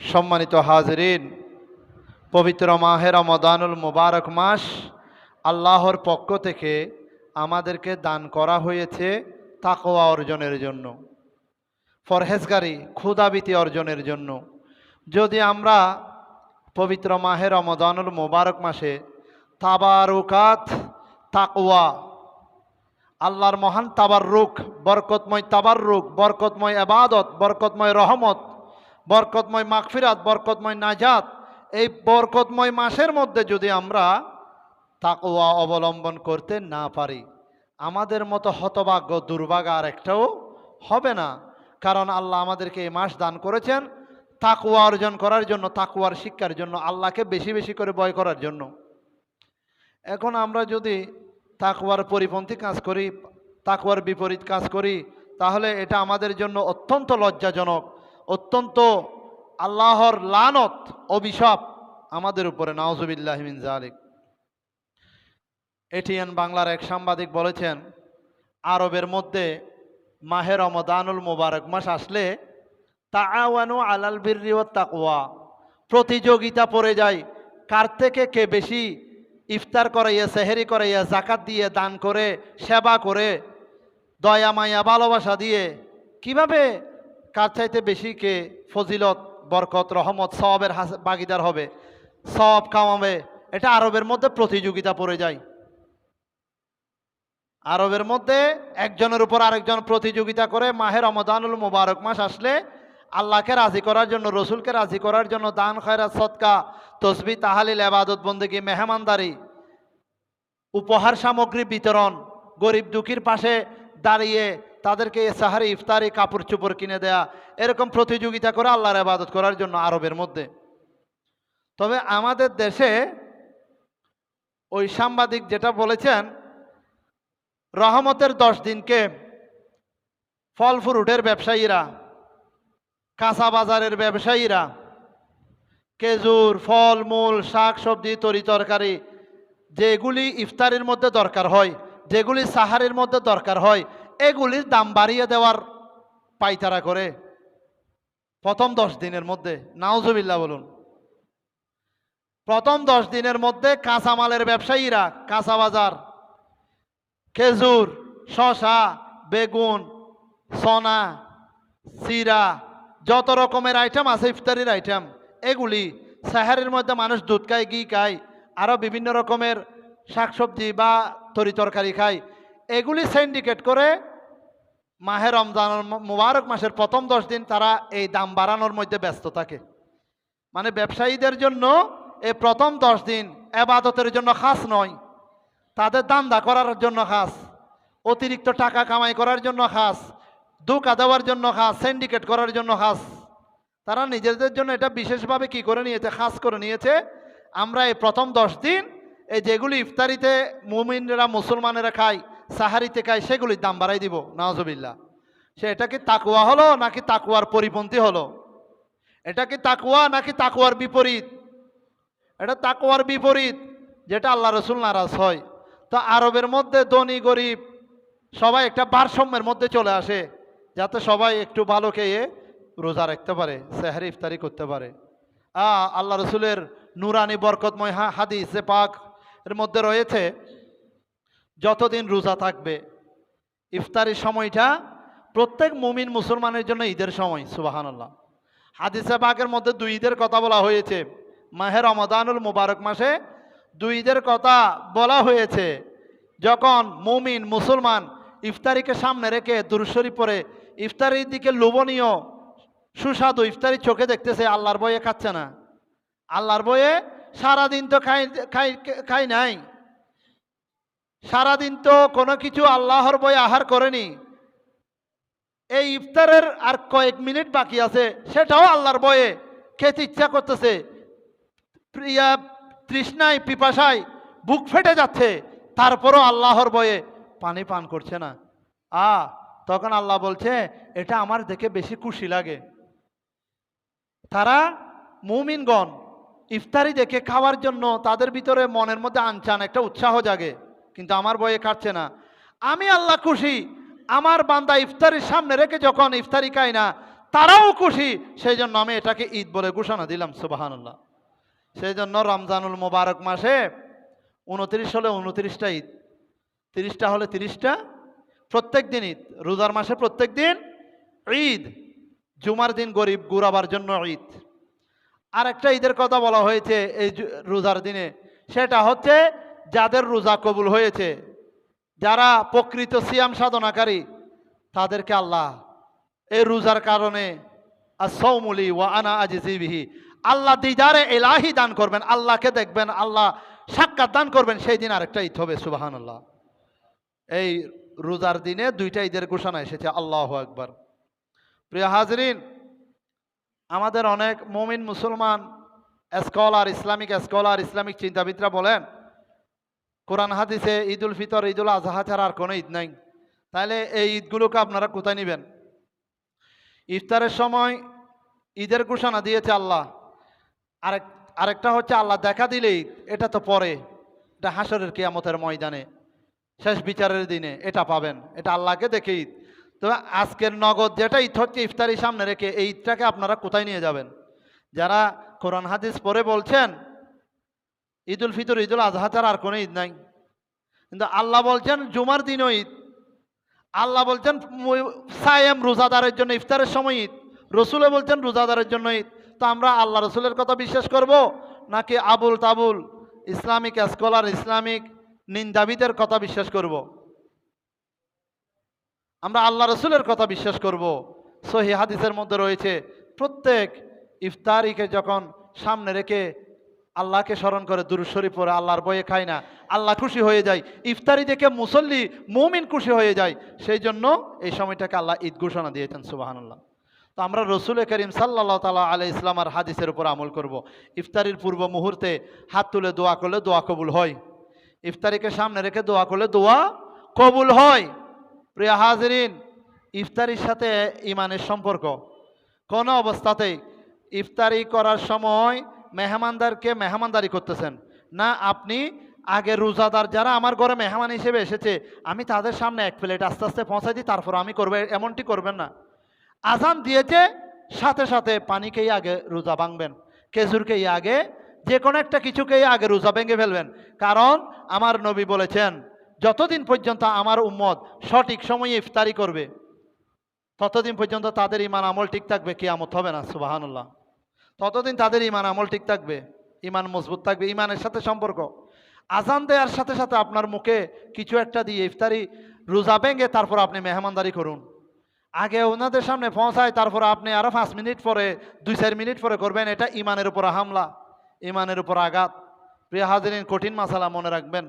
সম্মানিত হাজরিন, পবিত্র মাহের রমদানুল মুবারক মাস আল্লাহর পক্ষ থেকে আমাদেরকে দান করা হয়েছে তাকওয়া অর্জনের জন্য ফরহেজগারি ক্ষুদাবিতি অর্জনের জন্য। যদি আমরা পবিত্র মাহের রমদানুল মুবারক মাসে তাবারুকাত, তাকওয়া, আল্লাহর মহান তাবাররুক, বরকতময় তাবাররুক, বরকতময় আবাদত বরকতময় রহমত বরকতময় মাগফিরাত, বরকতময় নাজাত, এই বরকতময় মাসের মধ্যে যদি আমরা তাকওয়া অবলম্বন করতে না পারি, আমাদের মতো হতভাগ্য দুর্ভাগ্য আর একটাও হবে না। কারণ আল্লাহ আমাদেরকে এই মাস দান করেছেন তাকুয়া অর্জন করার জন্য তাকুয়ার শিক্ষার জন্য, আল্লাহকে বেশি বেশি করে ভয় করার জন্য। এখন আমরা যদি তাকুয়ার পরিপন্থী কাজ করি তাকুয়ার বিপরীত কাজ করি, তাহলে এটা আমাদের জন্য অত্যন্ত লজ্জাজনক। অত্যন্ত আল্লাহর লানত, অভিশাপ আমাদের উপরে নওজবিল্লাহমিন জালিক এটিএন বাংলার এক সাংবাদিক বলেছেন, আরবের মধ্যে মাহের রমদানুল মুবারক মাস আসলে তা তাআওয়ানু আলাল ওয়াত তাকওয়া। প্রতিযোগিতা পড়ে যায়, কার থেকে কে বেশি ইফতার করাইয়া সেহেরি করাইয়া জাকাত দিয়ে, দান করে, সেবা করে, দয়া, মায়া, ভালোবাসা দিয়ে, কীভাবে কার চাইতে বেশি কে ফজিলত, বরকত, রহমত সবের বাগিদার হবে? সব কামাবে। এটা আরবের মধ্যে প্রতিযোগিতা পড়ে যায়। আরবের মধ্যে একজনের উপর আরেকজন প্রতিযোগিতা করে, মাহে রমদানুল মুবারক মাস আসলে আল্লাহকে রাজি করার জন্য, রসুলকে রাজি করার জন্য দান, খয়রাত সৎকা তসবি, তাহালিল আবাদত বন্দেগী, মেহমানদারি, উপহার সামগ্রী বিতরণ, গরিব দুঃখীর পাশে দাঁড়িয়ে তাদেরকে সাহারি ইফতারি কাপড় চোপড় কিনে দেয়া, এরকম প্রতিযোগিতা করে আল্লাহর আবাদত করার জন্য আরবের মধ্যে। তবে আমাদের দেশে ওই সাংবাদিক যেটা বলেছেন, রহমতের দশ দিনকে ফল ফ্রুটের ব্যবসায়ীরা, কাঁচা বাজারের ব্যবসায়ীরা, খেজুর, ফল, মূল, শাক, সবজি, তরি তরকারি, যেগুলি ইফতারির মধ্যে দরকার হয়, যেগুলি সাহারির মধ্যে দরকার হয় এগুলির দাম বাড়িয়ে দেওয়ার পাইতারা করে। প্রথম দশ দিনের মধ্যে নাউজবিল্লা বলুন। প্রথম দশ দিনের মধ্যে কাঁচামালের ব্যবসায়ীরা কাঁচা বাজার খেজুর শশা বেগুন, সোনা সিরা যত রকমের আইটেম আছে, ইফতারির আইটেম এগুলি সাহারের মধ্যে মানুষ দুধ খায়, ঘি খায় আরও বিভিন্ন রকমের শাকসবজি বা তরি তরকারি খায়। এগুলি সিন্ডিকেট করে মাহে রমজান মুবারক মাসের প্রথম দশ দিন তারা এই দাম বাড়ানোর মধ্যে ব্যস্ত থাকে। মানে ব্যবসায়ীদের জন্য এই প্রথম দশ দিন এবাদতের জন্য খাস নয়, তাদের দান্দা করার জন্য খাস, অতিরিক্ত টাকা কামাই করার জন্য খাস দুকা দেওয়ার জন্য খাস সিন্ডিকেট করার জন্য খাস। তারা নিজেদের জন্য এটা বিশেষভাবে কি করে নিয়েছে, খাস করে নিয়েছে, আমরা এই প্রথম দশ দিন এই যেগুলি ইফতারিতে মুমিনরা, মুসলমানেরা খায় সাহারিতে খায় সেগুলির দাম বাড়াই দিব নওয়াজবিল্লা সে এটা কি তাকুয়া হলো নাকি তাকুয়ার পরিপন্থী হলো? এটা কি তাকুয়া নাকি তাকুয়ার বিপরীত? এটা তাকুয়ার বিপরীত, যেটা আল্লাহ রসুল নারাজ হয়। তো আরবের মধ্যে ধনী, গরিব, সবাই একটা ভারসাম্যের মধ্যে চলে আসে, যাতে সবাই একটু ভালো খেয়ে রোজা রাখতে পারে, সেহারি, ইফতারি করতে পারে। আল্লাহ রসুলের নুরানি বরকতময় হাদিসে পাক এর মধ্যে রয়েছে যতদিন রোজা থাকবে ইফতারির সময়টা প্রত্যেক মুমিন মুসলমানের জন্য ঈদের সময় সুবাহান আল্লাহ হাদিসে পাকের মধ্যে দুই ঈদের কথা বলা হয়েছে। মাহের রমাদানুল মুবারক মাসে দুই ঈদের কথা বলা হয়েছে। যখন মুমিন মুসলমান ইফতারিকে সামনে রেখে দুরুশ্বরী পরে ইফতারির দিকে লোভনীয়, সুস্বাদু ইফতারি চোখে দেখতেছে, আল্লাহর বয়ে খাচ্ছে না। আল্লাহর বয়ে সারাদিন তো খাই খাই খাই নাই। সারাদিন তো কোনো কিছু আল্লাহর বয়ে আহার করেনি। এই ইফতারের আর কয়েক মিনিট বাকি আছে, সেটাও আল্লাহর বয়ে খেতে ইচ্ছা করতেছে। প্রিয়া তৃষ্ণায়, পিপাসায় বুক ফেটে যাচ্ছে, তারপরও আল্লাহর বয়ে পানি পান করছে না। আ, তখন আল্লাহ বলছে, এটা আমার দেখে বেশি খুশি লাগে। তারা মুমিনগণ ইফতারি দেখে খাওয়ার জন্য তাদের ভিতরে মনের মধ্যে আনচান একটা উৎসাহ জাগে। কিন্তু আমার বয়ে কাটছে না। আমি আল্লাহ খুশি, আমার বান্দা ইফতারির সামনে রেখে যখন ইফতারি খায় না, তারাও খুশি। সেই জন্য আমি এটাকে ঈদ বলে ঘোষণা দিলাম সুবাহান্লাহ সেই জন্য রমজানুল মোবারক মাসে উনত্রিশ হলে উনত্রিশটা ঈদ, তিরিশটা হলে তিরিশটা, প্রত্যেক দিন ঈদ। রোজার মাসে প্রত্যেক দিন ঈদ, জুমার দিন গরিব গুরাবার জন্য ঈদ। আর একটা ঈদের কথা বলা হয়েছে এই রোজার দিনে, সেটা হচ্ছে যাদের রোজা কবুল হয়েছে, যারা প্রকৃত সিয়াম সাধনাকারী, তাদেরকে আল্লাহ এই রোজার কারণে আসৌমুলি ওয়া আনা আজিজিবিহি আল্লাহ দিদারে এলাহি দান করবেন, আল্লাহকে দেখবেন, আল্লাহ সাক্ষাৎ দান করবেন, সেই দিন আরেকটা ঈদ হবে সুবাহান আল্লাহ এই রোজার দিনে দুইটা ঈদের ঘোষণা এসেছে, আল্লাহ একবার প্রিয় হাজরিন, আমাদের অনেক মমিন মুসলমান স্কলার, ইসলামিক স্কলার, ইসলামিক চিন্তাবিদরা বলেন কোরআন হাদিসে ঈদ উল ফিতর ঈদ উল আজহা ছাড়া আর কোনো ঈদ নাই। তাহলে এই ঈদগুলোকে আপনারা কোথায় নেবেন? ইফতারের সময় ঈদের ঘোষণা দিয়েছে আল্লাহ। আরেক, আরেকটা হচ্ছে আল্লাহ দেখা দিলে ঈদ, এটা তো পরে। এটা হাসরের কিয়ামতের ময়দানে, শেষ বিচারের দিনে এটা পাবেন, এটা আল্লাহকে দেখে ঈদ। তবে আজকের নগদ যেটা ঈদ হচ্ছে ইফতারি সামনে রেখে এই ঈদটাকে আপনারা কোথায় নিয়ে যাবেন? যারা কোরআন হাদিস পরে বলছেন ঈদ উল ফিতর ঈদ উল আজহা ছাড়া আর কোনো ঈদ নাই। কিন্তু আল্লাহ বলছেন, জুমার দিনও ঈদ। আল্লাহ বলছেন সায়েম রোজাদারের জন্য, ইফতারের সময় ঈদ। রসুলে বলছেন, রোজাদারের জন্য ঈদ। তো আমরা আল্লাহ রসুলের কথা বিশ্বাস করব, নাকি আবুল তাবুল, ইসলামিক স্কলার, ইসলামিক নিন্দাবিদের কথা বিশ্বাস করব? আমরা আল্লাহ রসুলের কথা বিশ্বাস করব। সহি হাদিসের মধ্যে রয়েছে, প্রত্যেক ইফতারিকে যখন সামনে রেখে আল্লাহকে স্মরণ করে দুরুশ্বরী পরে আল্লাহর বয়ে খায় না। আল্লাহ খুশি হয়ে যায়, ইফতারি দেখে মুসল্লি, মুমিন খুশি হয়ে যায়। সেই জন্য এই সময়টাকে আল্লাহ ঈদ ঘোষণা দিয়েছেন সুবাহান্লাহ তো আমরা রসুল করিম সাল্লাহ তালা আলাই ইসলামার হাদিসের উপর আমল করব। ইফতারির পূর্ব মুহূর্তে হাত তুলে দোয়া করলে দোয়া কবুল হয়। ইফতারিকে সামনে রেখে দোয়া করলে দোয়া কবুল হয়। প্রিয় হাজরিন, ইফতারির সাথে ইমানের সম্পর্ক। কোনো অবস্থাতেই ইফতারি করার সময় মেহমানদারকে মেহমানদারি করতেছেন। না, আপনি আগে রোজাদার যারা আমার ঘরে মেহমান হিসেবে এসেছে, আমি তাদের সামনে এক প্লেট আস্তে আস্তে পৌঁছাই দিই, তারপর আমি করব, এমনটি করবেন না। আজান দিয়েছে, সাথে সাথে পানিকেই আগে রোজা ভাঙবেন, খেজুরকেই আগে যে কোনো একটা কিছুকেই আগে রোজা ভেঙে ফেলবেন। কারণ আমার নবী বলেছেন, যতদিন পর্যন্ত আমার উম্মত সঠিক সময়ে ইফতারি করবে, ততদিন পর্যন্ত তাদের ইমান আমল ঠিক থাকবে, কিয়ামত হবে না, সুবাহানুল্লাহ। ততদিন তাদের ইমান আমল ঠিক থাকবে ইমান মজবুত থাকবে ইমানের সাথে সম্পর্ক। আজান দেওয়ার সাথে সাথে আপনার মুখে কিছু একটা দিয়ে ইফতারি, রোজা ভেঙে তারপর আপনি মেহমানদারি করুন। আগে ওনাদের সামনে পৌঁছায়, তারপর আপনি আরও পাঁচ মিনিট পরে, দুই চার মিনিট পরে করবেন, এটা ইমানের উপর হামলা ইমানের উপর আঘাত। প্রিয় হাজিরিন, কঠিন মাসালা মনে রাখবেন।